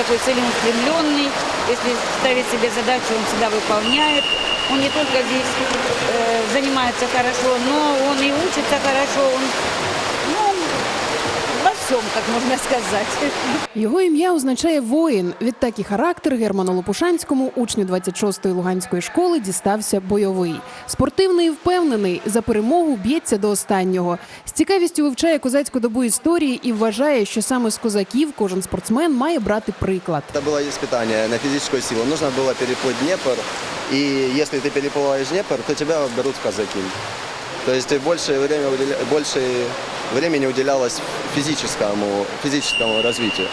такой целеустремленный. Если ставит себе задачу, он всегда выполняет. Он не только здесь э, занимается хорошо, но он и учится хорошо. Он, ну, во всем, как можно сказать. Його ім'я означає воїн. Відтак і характер Герману Лопушанському, учню 26-ї Луганської школи, дістався бойовий. Спортивний і впевнений, за перемогу б'ється до останнього. З цікавістю вивчає козацьку добу історії і вважає, що саме з козаків кожен спортсмен має брати приклад. Это было испытание на физическую силу. Нужно было переплыть Днепр, и если ты переплываешь Днепр, то тебя берут в казаки. То есть больше, время, уделя- больше времени уделялось физическому, физическому развитию.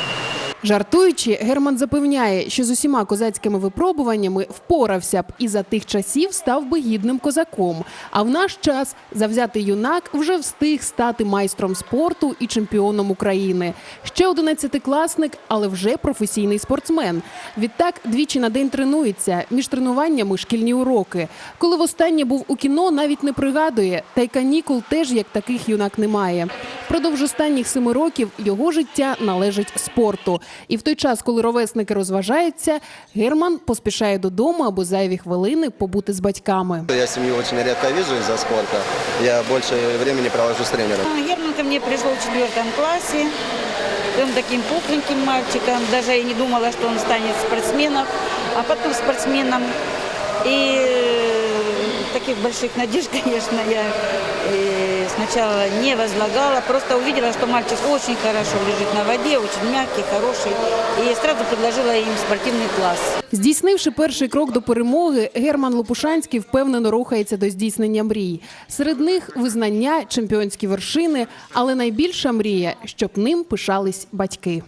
Жартуючи, Герман запевняє, що з усіма козацькими випробуваннями впорався б і за тих часів став би гідним козаком. А в наш час завзятий юнак вже встиг стати майстром спорту і чемпіоном України. Ще одинадцятикласник, але вже професійний спортсмен. Відтак двічі на день тренується. Між тренуваннями шкільні уроки. Коли востаннє був у кіно, навіть не пригадує. Та й канікул теж як таких юнак немає. Впродовж останніх семи років його життя належить спорту. І в той час, коли ровесники розважаються, Герман поспішає додому, аби зайві хвилини побути з батьками. Я семью очень редко вижу из-за спорта. Я больше времени провожу с тренером. Герман ко мне пришел в четвертом классе. И Он таким пухленьким мальчиком. Даже я не думала, что он станет спортсменом, а потом спортсменом. И таких больших надежд, конечно, я э, сначала не возлагала. Просто увидела, что мальчик очень хорошо лежит на воде, очень мягкий, хороший. И сразу предложила им спортивный класс. Здійснивши перший крок до перемоги, Герман Лопушанський впевнено рухається до здійснення мрій. Серед них визнання, чемпіонські вершини, але найбільша мрія, щоб ним пишались батьки.